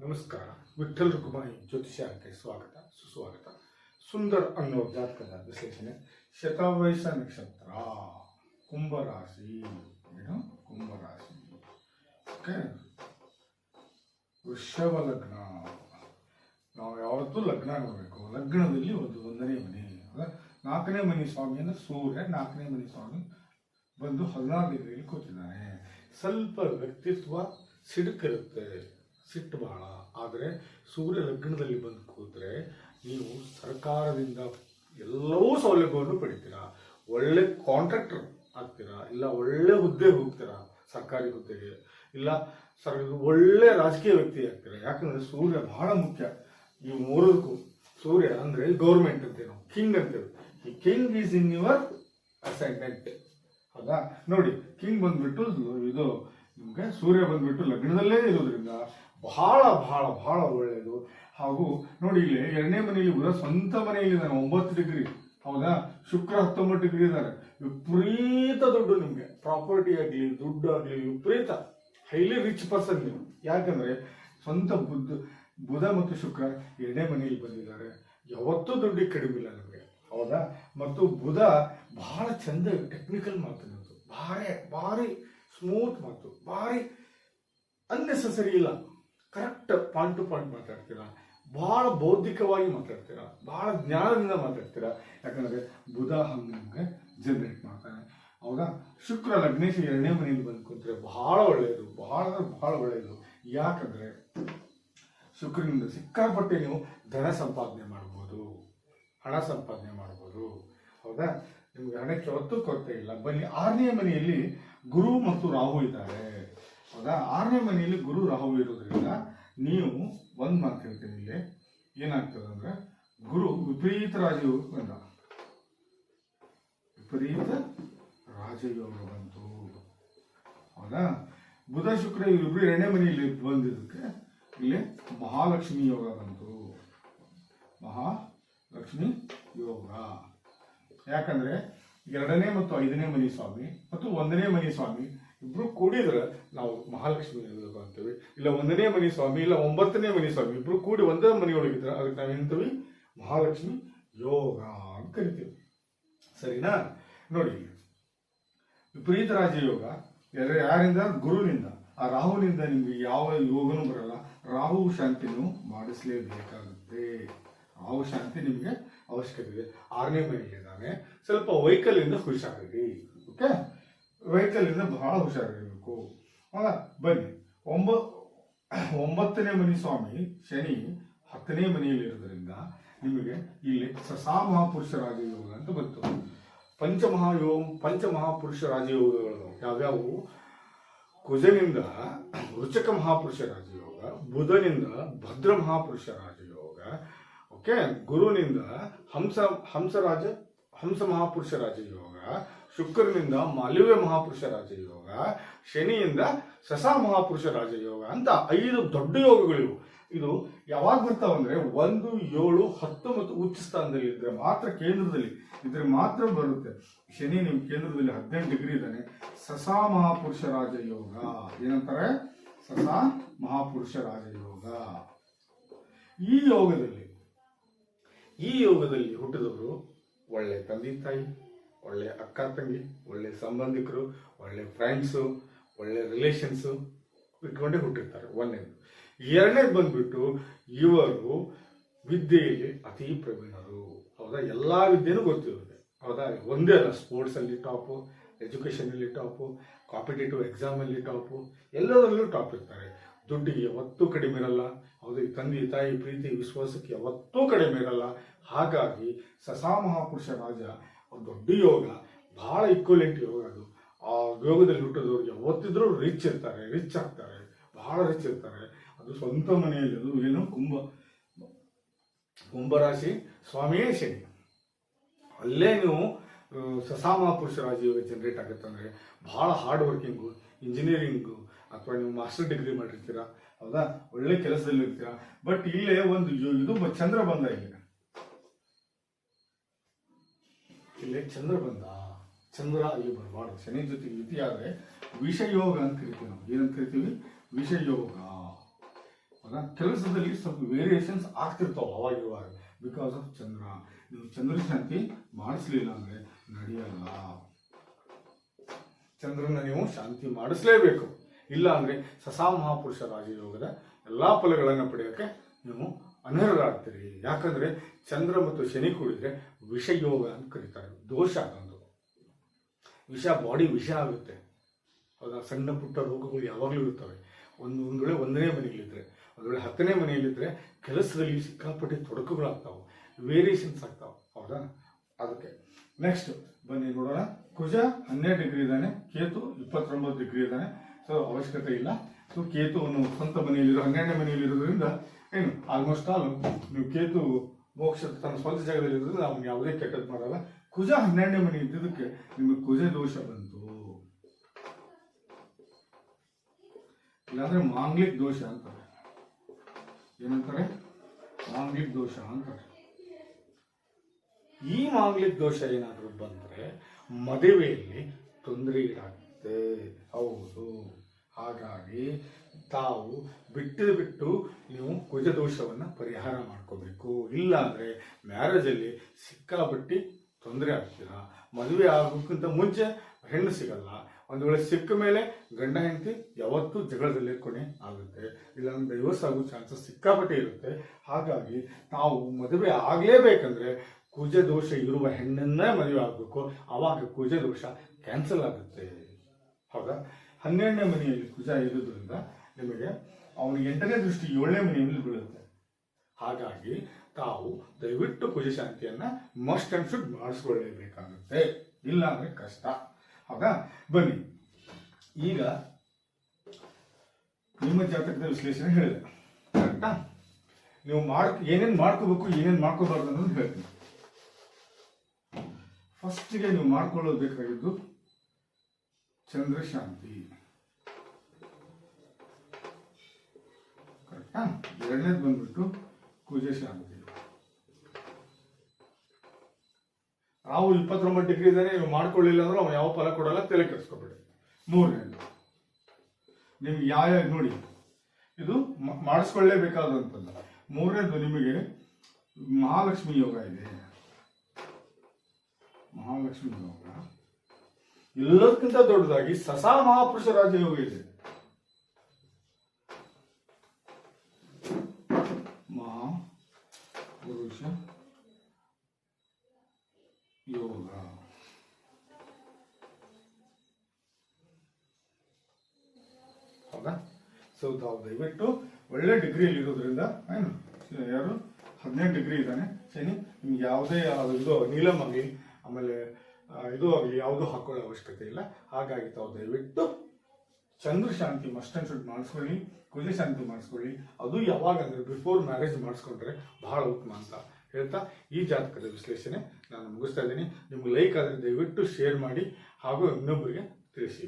ನಮಸ್ಕಾರ. ವಿಠಲ್ ರುಕುಮಾಯಿ ಜ್ಯೋತಿಷ್ಯಕ್ಕೆ ಸ್ವಾಗತ, ಸುಸ್ವಾಗತ. ಸುಂದರ್ ಅನ್ನೋ ಜಾತಕದ ವಿಶ್ಲೇಷಣೆ ಶತಾವಯಸ ನಕ್ಷತ್ರ, ಕುಂಭರಾಶಿ. ಏನು? ಕುಂಭರಾಶಿ. ಓಕೆ. ವೃಷಭ ಲಗ್ನ. ನಾವು ಯಾವತ್ತೂ ಲಗ್ನ ನೋಡಬೇಕು ಲಗ್ನದಲ್ಲಿ ಒಂದು ಒಂದನೇ ಮನೆ? ನಾಲ್ಕನೇ ಮನೆ ಸ್ವಾಮಿ ಅಂದ್ರೆ ಸೂರ್ಯ, ನಾಲ್ಕನೇ ಮನೆ ಸ್ವಾಮಿ ಬಂದು ಹದಿನಾರು ಡಿಗ್ರಿಯಲ್ಲಿ ಕೂತಿದ್ದಾನೆ ಸ್ವಲ್ಪ ವ್ಯಕ್ತಿತ್ವ ಸಿಡುಕಿರುತ್ತೆ. ಸಿಟ್ಟು ಬಹಳ. ಆದರೆ ಸೂರ್ಯ ಲಗ್ನದಲ್ಲಿ ಬಂದು ಕೂತ್ರೆ ನೀವು ಸರ್ಕಾರದಿಂದ ಎಲ್ಲವೂ ಸೌಲಭ್ಯವನ್ನು ಪಡಿತೀರಾ? ಒಳ್ಳೆ ಕಾಂಟ್ರಾಕ್ಟರ್ ಆಗ್ತೀರಾ? ಇಲ್ಲ ಒಳ್ಳೆ ಹುದ್ದೆಗೆ ಹೋಗ್ತೀರಾ ಸರ್ಕಾರಿ ಹುದ್ದೆಗೆ? ಇಲ್ಲ ಸರ್ ಒಳ್ಳೆ ರಾಜಕೀಯ ವ್ಯಕ್ತಿ ಆಗ್ತೀರಾ? ಯಾಕಂದ್ರೆ ಸೂರ್ಯ ಬಹಳ ಮುಖ್ಯ. ಈ ಮೂರಕ್ಕೂ ಸೂರ್ಯ ಅಂದರೆ ಗೌರ್ಮೆಂಟ್ ಅಂತೇವೆ ನಾವು ಕಿಂಗ್ ಅಂತೇವೆ ಈ king is in your assignment ಹೌದಾ? ನೋಡಿ ಕಿಂಗ್ ಬಂದ್ಬಿಟ್ಟು ಇದು ನಿಮಗೆ ಸೂರ್ಯ ಬಂದ್ಬಿಟ್ಟು ಲಗ್ನದಲ್ಲೇ ಇರೋದ್ರಿಂದ ಬಹಳ ಬಹಳ ಬಹಳ ಒಳ್ಳೆಯದು. ಹಾಗೂ ನೋಡಿ ಇಲ್ಲಿ ಎರಡನೇ ಮನೆಯಲ್ಲಿ ಬುಧ ಸ್ವಂತ ಮನೆಯಲ್ಲಿ ಇದ್ದಾನೆ, ಒಂಬತ್ತು ಡಿಗ್ರಿ ಹೌದಾ? ಶುಕ್ರ ಹತ್ತೊಂಬತ್ತು ಡಿಗ್ರಿ ಇದ್ದಾರೆ. ವಿಪರೀತ ದುಡ್ಡು ನಿಮಗೆ. ಪ್ರಾಪರ್ಟಿ ಆಗಲಿ, ದುಡ್ಡು ಆಗಲಿ, ವಿಪರೀತ. ಹೈಲಿ ರಿಚ್ ಪರ್ಸನ್ ನೀವು. ಯಾಕಂದರೆ ಸ್ವಂತ ಬುದ್ಧ, ಬುಧ ಮತ್ತು ಶುಕ್ರ ಎರಡನೇ ಮನೆಯಲ್ಲಿ ಬಂದಿದ್ದಾರೆ. ಯಾವತ್ತೂ ದುಡ್ಡು ಕಡಿಮೆ ಇಲ್ಲ ನಮಗೆ. ಹೌದಾ? ಮತ್ತು ಬುಧ ಬಹಳ ಚಂದ ಟೆಕ್ನಿಕಲ್ ಮಾತು ಅದು ಭಾರಿ ಭಾರಿ ಸ್ಮೂತ್ ಮಾತು. ಭಾರಿ ಅನ್ನೆಸೆಸರಿ ಇಲ್ಲ. ಕರೆಕ್ಟ್ ಪಾಯಿಂಟ್ ಟು ಪಾಯಿಂಟ್ ಮಾತಾಡ್ತೀರಾ? ಬಹಳ ಬೌದ್ಧಿಕವಾಗಿ ಮಾತಾಡ್ತೀರಾ? ಬಹಳ ಜ್ಞಾನದಿಂದ ಮಾತಾಡ್ತೀರಾ? ಯಾಕಂದ್ರೆ ಬುಧ ಹಂಗೆ ಜನರೇಟ್ ಮಾಡ್ತಾನೆ. ಹೌದಾ? ಶುಕ್ರ ಲಗ್ನೇಶ್ ಎರಡನೇ ಮನೆಯಲ್ಲಿ ಬಂದು ಕೂತ್ರೆ ಬಹಳ ಒಳ್ಳೆಯದು. ಬಹಳ ಬಹಳ ಒಳ್ಳೆಯದು. ಯಾಕಂದ್ರೆ ಶುಕ್ರನಿಂದ ಸಿಕ್ಕಾಪಟ್ಟೆ ನೀವು ಧನ ಸಂಪಾದನೆ ಮಾಡ್ಬೋದು. ಹಣ ಸಂಪಾದನೆ ಮಾಡ್ಬೋದು. ಹೌದಾ? ನಿಮ್ಗೆ ಹಣಕ್ಕೆ ಯಾವತ್ತೂ ಕೊರತೆ ಇಲ್ಲ. ಬನ್ನಿ, ಆರನೇ ಮನೆಯಲ್ಲಿ ಗುರು ಮತ್ತು ರಾಹು ಇದ್ದಾರೆ. ಹೌದಾ? ಆರನೇ ಮನೆಯಲ್ಲಿ ಗುರು ರಾಹು ಇರೋದ್ರಿಂದ ನೀವು ಒಂದ್ ಮಾತು ಹೇಳ್ತೀನಿ ಇಲ್ಲಿ. ಏನಾಗ್ತದೆ ಅಂದ್ರೆ ಗುರು ವಿಪರೀತ ರಾಜಯೋಗ ಬಂದ. ವಿಪರೀತ ರಾಜಯೋಗ ಬಂತು. ಹೌದಾ? ಬುಧ, ಶುಕ್ರ ಇವರಿಬ್ರು ಎರಡನೇ ಮನೆಯಲ್ಲಿ ಬಂದಿದ್ದಕ್ಕೆ ಇಲ್ಲಿ ಮಹಾಲಕ್ಷ್ಮಿ ಯೋಗ ಬಂತು. ಮಹಾಲಕ್ಷ್ಮಿ ಯೋಗ. ಯಾಕಂದ್ರೆ ಎರಡನೇ ಮತ್ತು ಐದನೇ ಮನೆ ಸ್ವಾಮಿ ಮತ್ತು ಒಂದನೇ ಮನೆ ಸ್ವಾಮಿ ಇಬ್ರು ಕೂಡಿದ್ರೆ ನಾವು ಮಹಾಲಕ್ಷ್ಮಿ ಅಂತೀವಿ ಇಲ್ಲ ಒಂದನೇ ಮನೆ ಸ್ವಾಮಿ, ಇಲ್ಲ ಒಂಬತ್ತನೇ ಮನೆ ಸ್ವಾಮಿ, ಇಬ್ರು ಕೂಡಿ ಒಂದೇ ಮನೆಯೊಳಗಿದ್ರೆ ಅದಕ್ಕೆ ನಾವು ಏನಂತೀವಿ ಮಹಾಲಕ್ಷ್ಮಿ ಯೋಗ ಅಂತ ಕರಿತೀವಿ. ಸರಿನಾ? ನೋಡಿ ವಿಪರೀತ ರಾಜಯೋಗ ಯಾರ ಯಾರಿಂದ? ಗುರುವಿನಿಂದ ಆ ರಾಹುನಿಂದ ನಿಮ್ಗೆ ಯಾವ ಯೋಗನೂ ಬರಲ್ಲ. ರಾಹು ಶಾಂತಿನೂ ಮಾಡಿಸ್ಲೇಬೇಕಾಗುತ್ತೆ. ರಾಹು ಶಾಂತಿ ನಿಮಗೆ ಅವಶ್ಯಕತೆ ಇದೆ. ಆರನೇ ಮನೆಯಲ್ಲಿದ್ದಾನೆ ಸ್ವಲ್ಪ ವೈಕಲ್ಯಿಂದ ಓಕೆ ವೆಹಿಕಲಿಂದ ಬಹಳ ಹುಷಾರಿರಬೇಕು. ಅಲ್ಲ, ಬನ್ನಿ. ಒಂಬ, ಒಂಬತ್ತನೇ ಮನಿ ಸ್ವಾಮಿ, ಶನಿ ಹತ್ತನೇ ಮನೆಯಲ್ಲಿ ಇರೋದ್ರಿಂದ ನಿಮಗೆ ಇಲ್ಲಿ ಸಸಾ ಮಹಾಪುರುಷ ರಾಜಯೋಗ ಅಂತ ಬಂತು. ಪಂಚಮಹಾಯೋಗ, ಪಂಚಮಹಾಪುರುಷ ರಾಜಯೋಗಗಳು ಯಾವ್ಯಾವು? ಕುಜನಿಂದ ರುಚಕ ಮಹಾಪುರುಷ ರಾಜಯೋಗ, ಬುಧನಿಂದ ಭದ್ರ ಮಹಾಪುರುಷ ರಾಜಯೋಗ, ಓಕೆ, ಗುರುನಿಂದ ಹಂಸ, ಹಂಸರಾಜ, ಹಂಸ ಮಹಾಪುರುಷ ರಾಜಯೋಗ ಶುಕ್ರನಿಂದ ಮಾಲವ್ಯ ಮಹಾಪುರುಷ ರಾಜಯೋಗ, ಶನಿಯಿಂದ ಸಸ ಮಹಾಪುರುಷ ರಾಜಯೋಗ ಅಂತ ಐದು ದೊಡ್ಡ ಯೋಗಗಳಿವು. ಇದು ಯಾವಾಗ ಬರ್ತಾವಂದ್ರೆ ಒಂದು, ಏಳು, ಹತ್ತು ಮತ್ತು ಉಚ್ಚ ಸ್ಥಾನದಲ್ಲಿ ಇದ್ರೆ ಮಾತ್ರ ಕೇಂದ್ರದಲ್ಲಿ, ಇದ್ರೆ ಮಾತ್ರ ಬರುತ್ತೆ. ಶನಿ ನಿಮ್ ಕೇಂದ್ರದಲ್ಲಿ ಹದಿನೆಂಟು ಡಿಗ್ರಿ ಇದ್ದಾನೆ. ಸಸಾ ಮಹಾಪುರುಷ ರಾಜಯೋಗ. ಏನಂತಾರೆ? ಸಸಾ ಮಹಾಪುರುಷ ರಾಜಯೋಗ. ಈ ಯೋಗದಲ್ಲಿ ಈ ಯೋಗದಲ್ಲಿ ಹುಟ್ಟಿದವರು ಒಳ್ಳೆ ತಂದೆ ತಾಯಿ. ಒಳ್ಳೆ ಅಕ್ಕ ತಂಗಿ, ಒಳ್ಳೆ ಸಂಬಂಧಿಕರು, ಒಳ್ಳೆ ಫ್ರೆಂಡ್ಸು ಒಳ್ಳೆ ರಿಲೇಷನ್ಸು ಇಟ್ಕೊಂಡೇ ಹುಟ್ಟಿರ್ತಾರೆ ಒಂದನೇದು. ಎರಡನೇದು ಬಂದ್ಬಿಟ್ಟು ಇವರು ವಿದ್ಯೆಯಲ್ಲಿ ಅತಿ ಪ್ರವೀಣರು. ಹೌದಾ? ಎಲ್ಲ ವಿದ್ಯೆನೂ ಗೊತ್ತಿರುತ್ತೆ. ಹೌದಾ? ಒಂದೇ ಅಲ್ಲ ಸ್ಪೋರ್ಟ್ಸಲ್ಲಿ ಟಾಪು ಎಜುಕೇಷನಲ್ಲಿ ಟಾಪು ಕಾಂಪಿಟೇಟಿವ್ ಎಕ್ಸಾಮಲ್ಲಿ ಟಾಪು ಎಲ್ಲದರಲ್ಲೂ ಟಾಪ್ ಇರ್ತಾರೆ. ದುಡ್ಡಿಗೆ ಯಾವತ್ತೂ ಕಡಿಮೆ ಇರಲ್ಲ. ಹೌದು ತಂದೆ, ತಾಯಿ, ಪ್ರೀತಿ, ವಿಶ್ವಾಸಕ್ಕೆ ಯಾವತ್ತೂ ಕಡಿಮೆ ಇರಲ್ಲ. ಹಾಗಾಗಿ ಸಸಾ ಮಹಾಪುರುಷ ರಾಜ ಒಂದು ದೊಡ್ಡ ಯೋಗ, ಬಹಳ ಇಕ್ವಲೆಂಟ್ ಯೋಗ ಅದು. ಆ ಯೋಗದಲ್ಲಿ ಹುಟ್ಟಿದವ್ರು ಯಾವತ್ತಿದ್ರೂ ರಿಚ್ ಇರ್ತಾರೆ ರಿಚ್ ಆಗ್ತಾರೆ, ಬಹಳ ರಿಚ್ ಇರ್ತಾರೆ. ಅದು ಸ್ವಂತ ಮನೆಯಲ್ಲಿ, ಅದು ಏನು ಕುಂಭ, ಕುಂಭರಾಶಿ ಸ್ವಾಮಿಯೇ ಶನಿ. ಅಲ್ಲೇ ನೀವು ಸಸಾಮಾ ಪುರುಷರಾಜ ಯೋಗ ಜನರೇಟ್ ಆಗುತ್ತೆ ಅಂದರೆ ಬಹಳ ಹಾರ್ಡ್ ವರ್ಕಿಂಗು ಇಂಜಿನಿಯರಿಂಗು ಅಥವಾ ನೀವು ಮಾಸ್ಟರ್ ಡಿಗ್ರಿ ಮಾಡಿರ್ತೀರಾ, ಹೌದಾ? ಒಳ್ಳೆ ಕೆಲಸದಲ್ಲಿ ಇರ್ತೀರಾ ಬಟ್ ಇಲ್ಲೇ ಒಂದು ಇದು ಚಂದ್ರ ಬಂದ ಇಲ್ಲಿ. ಇಲ್ಲೇ ಚಂದ್ರ ಬಂದ, ಚಂದ್ರ ಅಲ್ಲಿ ಬರಬಾರ್ದು. ಶನಿ ಜೊತೆಗೆ ಯುತಿ ಆದರೆ ವಿಷಯೋಗ ಅಂತ ಕರಿತೀವಿ ನಾವು. ಏನಂತ ಕರಿತೀವಿ? ವಿಷಯೋಗ. ಹೌದಾ ಕೆಲಸದಲ್ಲಿ ಸ್ವಲ್ಪ ವೇರಿಯೇಷನ್ಸ್ ಆಗ್ತಿರ್ತಾವೆ ಅವಾಗಿರುವಾಗ ಬಿಕಾಸ್ ಆಫ್ ಚಂದ್ರ. ನೀವು ಚಂದ್ರ ಶಾಂತಿ ಮಾಡಿಸ್ಲಿಲ್ಲ ಅಂದರೆ ನಡೆಯಲ್ಲ. ಚಂದ್ರನ ನೀವು ಶಾಂತಿ ಮಾಡಿಸ್ಲೇಬೇಕು. ಇಲ್ಲ ಅಂದರೆ ಸಸಾ ಮಹಾಪುರುಷ ರಾಜಯೋಗದ ಎಲ್ಲ ಫಲಗಳನ್ನು ಪಡೆಯೋಕ್ಕೆ ನೀವು ಅನರ್ಹರಾಗ್ತೀರಿ. ಯಾಕಂದರೆ ಚಂದ್ರ ಮತ್ತು ಶನಿ ಕೂಡಿದ್ರೆ ವಿಷಯೋಗ ಅಂತ ಕರೀತಾರೆ. ದೋಷ ಅದೊಂದು ವಿಷ ಬಾಡಿ ವಿಷ ಆಗುತ್ತೆ. ಹೌದಾ? ಸಣ್ಣ ಪುಟ್ಟ ರೋಗಗಳು ಯಾವಾಗಲೂ ಇರ್ತವೆ. ಒಂದು ಒಂದು ವೇಳೆ ಒಂದನೇ ಮನೆಯಲ್ಲಿದ್ದರೆ ಒಂದು ವೇಳೆ ಹತ್ತನೇ ಮನೆಯಲ್ಲಿದ್ದರೆ ಕೆಲಸದಲ್ಲಿ ಸಿಕ್ಕಾಪಟ್ಟೆ ತೊಡಕುಗಳಾಗ್ತಾವೆ. ವೇರಿಯೇಷನ್ಸ್ ಆಗ್ತಾವೆ. ಹೌದಾ? ಅದಕ್ಕೆ ನೆಕ್ಸ್ಟ್ ಬನ್ನಿ ನೋಡೋಣ. ಕುಜ ಹನ್ನೆರಡು ಡಿಗ್ರಿ ಇದ್ದಾನೆ. ಕೇತು ಇಪ್ಪತ್ತೊಂಬತ್ತು ಡಿಗ್ರಿ ಇದ್ದಾನೆ. ಸೊ ಅವಶ್ಯಕತೆ ಇಲ್ಲ. ಸೊ ಕೇತುವನ್ನು ಸ್ವಂತ ಮನೆಯಲ್ಲಿರೋ, ಹನ್ನೆರಡನೇ ಮನೆಯಲ್ಲಿರೋದ್ರಿಂದ ಏನು ಆಲ್ಮೋಸ್ಟ್ ಆಲ್ ನೀವು ಕೇತು ಮೋಕ್ಷ ತನ್ನ ಸ್ವಂತ ಜಾಗದಲ್ಲಿ ಇರೋದ್ರಿಂದ ಅವ್ನು ಯಾವುದೇ ಕೆಟ್ಟದ್ದು ಮಾಡಲ್ಲ. ಕುಜ ಹನ್ನೆರಡನೇ ಮನೆ ಇದ್ದಿದ್ದಕ್ಕೆ ನಿಮಗೆ ಕುಜ ದೋಷ ಬಂತು. ಇಲ್ಲಾಂದ್ರೆ ಮಾಂಗ್ಲಿಕ್ ದೋಷ ಅಂತಾರೆ. ಏನಂತಾರೆ? ಮಾಂಗ್ಲಿಕ್ ದೋಷ ಅಂತಾರೆ. ಈ ಮಾಂಗ್ಲಿಕ್ ದೋಷ ಏನಾದರೂ ಬಂದರೆ ಮದುವೆಯಲ್ಲಿ ತೊಂದರೆ ಈಡಾಗುತ್ತೆ ಹೌದು. ಹಾಗಾಗಿ ತಾವು ಬಿಟ್ಟು ಬಿಟ್ಟು ನೀವು ಕುಜದೋಷವನ್ನು ಪರಿಹಾರ ಮಾಡ್ಕೋಬೇಕು. ಇಲ್ಲಾಂದರೆ ಮ್ಯಾರೇಜಲ್ಲಿ ಸಿಕ್ಕಾಪಟ್ಟಿ ತೊಂದರೆ ಆಗ್ತೀರಾ? ಮದುವೆ ಆಗೋಕ್ಕಿಂತ ಮುಂಚೆ ಹೆಣ್ಣು ಸಿಗಲ್ಲ. ಒಂದು ವೇಳೆ ಸಿಕ್ಕ ಮೇಲೆ ಗಂಡ ಹೆಂಡತಿ ಯಾವತ್ತೂ ಜಗಳದಲ್ಲಿ ಕೊನೆ ಆಗುತ್ತೆ. ಇಲ್ಲಾಂದ್ರೆ ಡೈವರ್ಸ್ ಆಗೋ ಚಾನ್ಸಸ್ ಸಿಕ್ಕಾಪಟ್ಟೆ ಇರುತ್ತೆ. ಹಾಗಾಗಿ ತಾವು ಮದುವೆ ಆಗಲೇಬೇಕಂದ್ರೆ ಕುಜ ದೋಷ ಇರುವ ಹೆಣ್ಣನ್ನೇ ಮದುವೆ ಆಗಬೇಕು. ಆವಾಗ ಕುಜ ದೋಷ ಕ್ಯಾನ್ಸಲ್ ಆಗುತ್ತೆ. ಹೌದಾ? ಹನ್ನೆರಡನೇ ಮನೆಯಲ್ಲಿ ಕುಜ ಇರೋದ್ರಿಂದ ನಿಮಗೆ ಅವನು ಎಂಟನೇ ದೃಷ್ಟಿ ಏಳನೇ ಮನೆಯಲ್ಲಿ ಬೀಳುತ್ತೆ? ಹಾಗಾಗಿ ತಾವು ದಯವಿಟ್ಟು ಕುಜ ಶಾಂತಿಯನ್ನ ಮಸ್ಟ್ ಅಂಡ್ ಶುಡ್ ಮಾಡಿಸ್ಕೊಳ್ಳೇಬೇಕಾಗುತ್ತೆ. ಇಲ್ಲ ಅಂದ್ರೆ ಕಷ್ಟ. ಹೌದಾ? ಬನ್ನಿ. ಈಗ ನಿಮ್ಮ ಜಾತಕದ ವಿಶ್ಲೇಷಣೆ ಹೇಳಿದೆ. ಕರೆಕ್ಟಾ ನೀವು ಮಾಡ್, ಏನೇನು ಮಾಡ್ಕೋಬೇಕು, ಏನೇನು ಮಾಡ್ಕೋಬಾರ್ದು ಅನ್ನೋದು ಹೇಳ್ತೀನಿ. ಫಸ್ಟಿಗೆ ನೀವು ಮಾಡ್ಕೊಳ್ಳೋದು ಬೇಕಾಗಿದ್ದು ಚಂದ್ರ ಕರೆಕ್ಟಾ ಎರಡನೇದು ಬಂದ್ಬಿಟ್ಟು ಕುಜ ಶಾಂತಿ ರಾಹು ಇಪ್ಪತ್ತೊಂಬತ್ತು ಡಿಗ್ರಿ ಇದ್ದಾನೆ ನೀವು ಮಾಡ್ಕೊಳ್ಳಿಲ್ಲ ಅಂದ್ರೆ ಅವ್ನು ಯಾವ ಫಲ ಕೊಡಲ್ಲ, ತಲೆ ಕೆಡಿಸ್ಕೊಬೇಡಿ ಮೂರನೇದು, ನಿಮ್ಗೆ ಯಾವ ನೋಡಿ, ಇದು ಮಾಡಿಸ್ಕೊಳ್ಳೇಬೇಕಾದಂಥದ್ದು. ಮೂರನೇದು ನಿಮಗೆ ಮಹಾಲಕ್ಷ್ಮಿ ಯೋಗ ಇದೆ. ಮಹಾಲಕ್ಷ್ಮಿ ಯೋಗ ಎಲ್ಲದಕ್ಕಿಂತ ದೊಡ್ಡದಾಗಿ ಸಸಾ ಮಹಾಪುರುಷ ರಾಜಯೋಗ ಇದೆ ಮಹಾಪುರುಷ ಯೋಗ ಹೌದಾ ಸೊ ತಾವು ದಯವಿಟ್ಟು ಒಳ್ಳೆ ಡಿಗ್ರಿಯಲ್ಲಿ ಇರೋದ್ರಿಂದ, ಏನು, ಯಾರು? ಹದಿನೆಂಟು ಡಿಗ್ರಿ ಇದ್ದಾನೆ. ಸರಿ ನಿಮ್ಗೆ ಯಾವುದೇ ಇದು ನೀಲಮ್ ಆಗಲಿ, ಆಮೇಲೆ ಇದು ಆಗಲಿ, ಯಾವುದೂ ಹಾಕೊಳ್ಳೋ ಅವಶ್ಯಕತೆ ಇಲ್ಲ. ಹಾಗಾಗಿ ತಾವು ದಯವಿಟ್ಟು ಚಂದ್ರ ಶಾಂತಿ ಮಸ್ಟ್ ಶುಡ್ ಮಾಡಿಸ್ಕೊಳ್ಳಿ, ಕುಜ ಶಾಂತಿ ಮಾಡಿಸ್ಕೊಳ್ಳಿ. ಅದು ಯಾವಾಗ ಅಂದರೆ ಬಿಫೋರ್ ಮ್ಯಾರೇಜ್ ಮಾಡಿಸ್ಕೊಂಡ್ರೆ ಬಹಳ ಉತ್ತಮ ಅಂತ ಹೇಳ್ತಾ ಈ ಜಾತಕದ ವಿಶ್ಲೇಷಣೆ ನಾನು ಮುಗಿಸ್ತಾ ಇದ್ದೀನಿ. ನಿಮ್ಗೆ ಲೈಕ್ ಆದರೆ ದಯವಿಟ್ಟು ಶೇರ್ ಮಾಡಿ, ಹಾಗೂ ಇನ್ನೊಬ್ಬರಿಗೆ ತಿಳಿಸಿ.